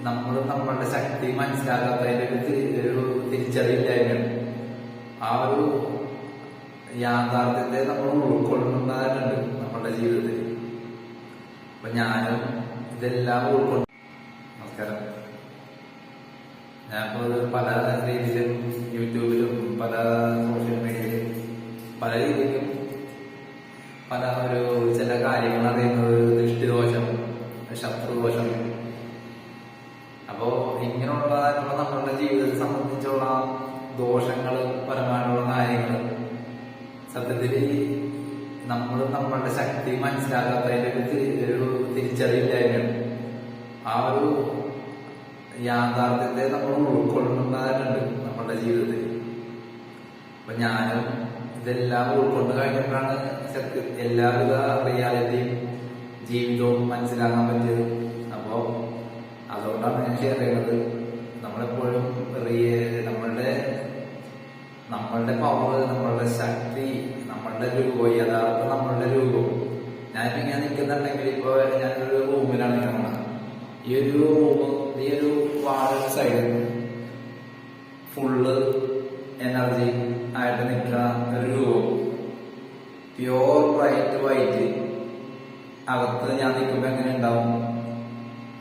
നമ്മൾ നമ്മളുടെ ശക്തി മനസ്സിലാക്കാത്തതിന്റെ ഒരു തി- ഒരു തിരിച്ചറിവില്ലായ്മയാണ് ആ ഒരു യാഥാർത്ഥ്യത്തെ നമ്മൾ ഉൾക്കൊള്ളുന്നതായിട്ടുണ്ട് നമ്മളുടെ ജീവിതത്തിൽ. അപ്പൊ ഞാനും ഇതെല്ലാം ഉൾക്കൊണ്ട് നമസ്കാരം. ഞാനിപ്പോ പല രീതിയിലും യൂട്യൂബിലും പല സോഷ്യൽ മീഡിയയിലും പല രീതിയിലും പല ഒരു ചില കാര്യങ്ങൾ അറിയുന്നത് ദോഷങ്ങൾ പരമായിട്ടുള്ള കാര്യങ്ങൾ സത്യത്തിൽ നമ്മൾ നമ്മളുടെ ശക്തി മനസ്സിലാക്കാത്തതിന്റെ ഒരു തിരിച്ചറിവില്ലായ്മയാണ് ആ ഒരു യാഥാർത്ഥ്യത്തെ നമ്മൾ ഉൾക്കൊള്ളുന്നതായിട്ടുണ്ട് നമ്മുടെ ജീവിതത്തിൽ. അപ്പൊ ഞാനും ഇതെല്ലാം ഉൾക്കൊണ്ട് കഴിഞ്ഞപ്പോഴാണ് ശക്തി എല്ലാവിധ റിയാലിറ്റിയും ജീവിതവും മനസ്സിലാക്കാൻ പറ്റിയത്. അപ്പോൾ അതുകൊണ്ടാണ് ഞാൻ ഷെയർ ചെയ്യുന്നത്. പവർ നമ്മളുടെ ശക്തി നമ്മളുടെ രൂപം യഥാർത്ഥ നമ്മളുടെ രൂപം. ഞാനിപ്പോ ഇങ്ങനെ നിൽക്കുന്നുണ്ടെങ്കിൽ ഇപ്പൊ ഞാനൊരു റൂമിലാണ് നിൽക്കുന്നത് ഈ ഒരു ഈ ഒരു വാൾ സൈഡ് ഫുള്ള് എനർജി ആയിട്ട് നിൽക്കുന്ന ഒരു രൂപം. പ്യോർ ബ്രൈറ്റ് വൈറ്റ് അകത്ത് ഞാൻ നിൽക്കുമ്പോ എങ്ങനെ ഉണ്ടാവും?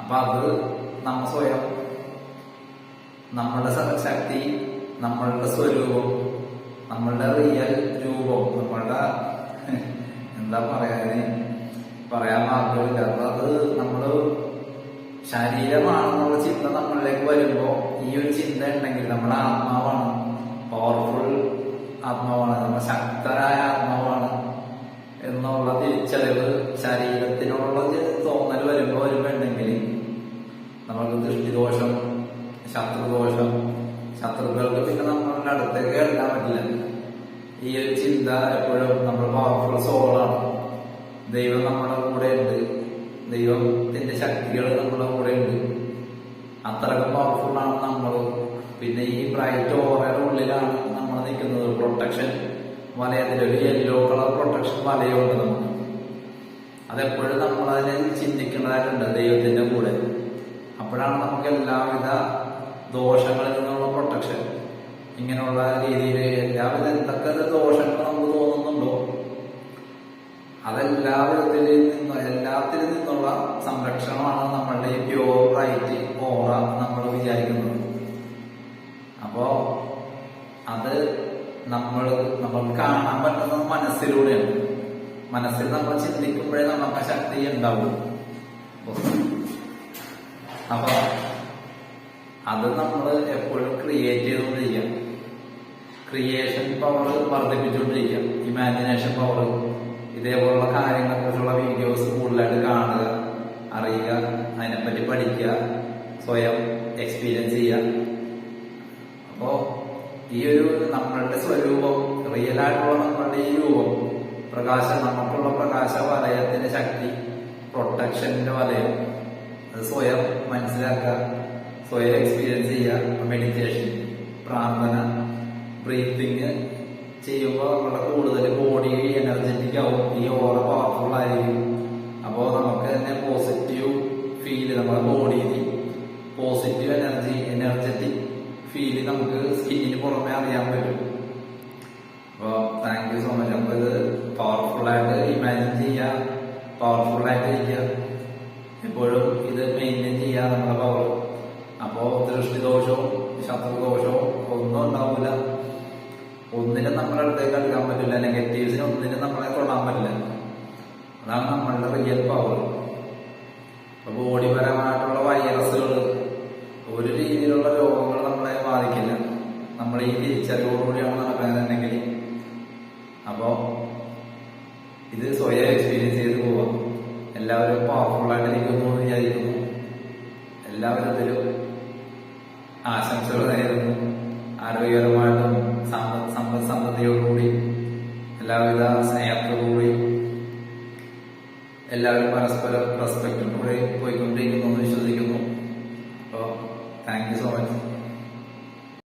അപ്പൊ അത് നമ്മ സ്വയം നമ്മളുടെ ശക്തി നമ്മളുടെ സ്വരൂപം ശരീരമാണെന്നുള്ള ചിന്ത നമ്മളിലേക്ക് വരുമ്പോൾ ഈ ഒരു ചിന്ത ഉണ്ടെങ്കിൽ നമ്മുടെ ആത്മാവാണ്. പവർഫുൾ ആത്മാവാണ്. നമ്മുടെ ശക്തരായ ആത്മാവാണ്. എന്നുള്ള തിരിച്ചറിവ് ശരീരത്തിനോടുള്ള ഒരു തോന്നൽ വരുമ്പോ വരുമ്പോ ഉണ്ടെങ്കിൽ നമുക്ക് ദൃഷ്ടിദോഷം ശത്രുദോഷം ശത്രുക്കൾക്ക് പിന്നെ നമ്മളുടെ അടുത്തേക്ക് എടുക്കാൻ പറ്റില്ല. ഈ ഒരു ചിന്ത എപ്പോഴും നമ്മൾ പവർഫുൾ സോളാണ് ദൈവം നമ്മുടെ കൂടെ ഉണ്ട് ദൈവത്തിന്റെ ശക്തികൾ നമ്മുടെ കൂടെ ഉണ്ട് അത്രക്കും പവർഫുൾ ആണ് നമ്മൾ പിന്നെ ഈ ബ്രൈറ്റ് ഓറയുടെ ഉള്ളിലാണ് നമ്മൾ നിൽക്കുന്നത് പ്രൊട്ടക്ഷൻ വലയത്തിൽ ഒരു യെല്ലോ കളർ പ്രൊട്ടക്ഷൻ വലയുണ്ട് നമുക്ക്. അതെപ്പോഴും നമ്മൾ അതിനെ ചിന്തിക്കേണ്ടതായിട്ടുണ്ട് ദൈവത്തിന്റെ കൂടെ. അപ്പോഴാണ് നമുക്ക് എല്ലാവിധ ദോഷങ്ങളിൽ നിന്നുള്ള പ്രൊട്ടക്ഷൻ ഇങ്ങനെയുള്ള രീതിയിൽ എല്ലാവിധ എന്തൊക്കെ ദോഷങ്ങൾ നമുക്ക് തോന്നുന്നുണ്ടോ? അതെല്ലാ നിന്നും എല്ലാത്തിൽ നിന്നുള്ള സംരക്ഷണമാണ് നമ്മളുടെ ഈ പ്യോറായിട്ട് ഓറ നമ്മൾ വിചാരിക്കുന്നത് അപ്പോ അത് നമ്മൾ നമ്മൾ കാണാൻ പറ്റുന്നത് മനസ്സിലൂടെയാണ്. മനസ്സിൽ നമ്മൾ ചിന്തിക്കുമ്പോഴേ നമുക്ക് ശക്തി ഉണ്ടാവും അപ്പൊ അത് നമ്മൾ എപ്പോഴും ക്രിയേറ്റ് ചെയ്തുകൊണ്ടിരിക്കുക. ക്രിയേഷൻ പവർ വർദ്ധിപ്പിച്ചുകൊണ്ടിരിക്കുക. ഇമാജിനേഷൻ പവർ ഇതേപോലുള്ള കാര്യങ്ങളെക്കുറിച്ചുള്ള വീഡിയോസ് കൂടുതലായിട്ട് കാണുക അറിയുക അതിനെപ്പറ്റി പഠിക്കുക സ്വയം എക്സ്പീരിയൻസ് ചെയ്യുക. അപ്പോൾ ഈ ഒരു നമ്മളുടെ സ്വരൂപം റിയൽ ആയിട്ടുള്ള നമ്മളുടെ ഈ രൂപം പ്രകാശം നമുക്കുള്ള പ്രകാശ വലയത്തിന്റെ ശക്തി പ്രൊട്ടക്ഷന്റെ വലയം അത് സ്വയം മനസ്സിലാക്കുക സ്വയം എക്സ്പീരിയൻസ് ചെയ്യുക. മെഡിറ്റേഷൻ പ്രാർത്ഥന ബ്രീത്തിങ് ചെയ്യുമ്പോൾ നമ്മുടെ കൂടുതൽ ബോഡി എനർജറ്റിക് ആവും ഈ ഓറ പവർഫുൾ ആയിരിക്കും അപ്പോൾ നമുക്ക് തന്നെ പോസിറ്റീവ് ഫീൽ നമ്മുടെ ബോഡിയിൽ പോസിറ്റീവ് എനർജി എനർജറ്റിക് ഫീൽ നമുക്ക് സ്കിന്നിന് പുറമെ അറിയാൻ പറ്റും. അപ്പോൾ താങ്ക് യു സോ മച്ച് അപ്പോൾ ഇത് പവർഫുൾ ആയിട്ട് ഇമാജിൻ ചെയ്യുക പവർഫുൾ ആയിട്ട് ഇരിക്കുക എപ്പോഴും ഇത് മെയിന്റെയിൻ ചെയ്യുക നമ്മുടെ പവർ അപ്പോൾ ദൃഷ്ടിദോഷവും ശത്രുദോഷവും റിയൽ പവർ ബോഡിപരമായിട്ടുള്ള വൈറസുകൾ ഒരു രീതിയിലുള്ള രോഗങ്ങൾ നമ്മളെ ബാധിക്കില്ല. നമ്മൾ ഈ തിരിച്ചറിവോടുകൂടിയാണ് നടക്കുന്നതെന്നുണ്ടെങ്കിൽ അപ്പോ ഇത് സ്വയം എക്സ്പീരിയൻസ് ചെയ്ത് പോവാം. എല്ലാവരും പവർഫുള്ളായിട്ട് നിൽക്കുന്നു എന്ന് വിചാരിക്കുന്നു. എല്ലാവിധത്തിലും ആശംസകൾ നേരുന്നു. ആരോഗ്യപരമായിട്ടും സമ്പദ് സമ്പദ് സമൃദ്ധിയോടുകൂടി എല്ലാവിധ സ്നേഹത്തോടുകൂടി എല്ലാവരും പരസ്പരം റെസ്പെക്റ്റോടെ പോയിക്കൊണ്ടിരിക്കുന്നു എന്ന് വിശ്വസിക്കുന്നു. അപ്പോൾ താങ്ക് യു സോ മച്ച്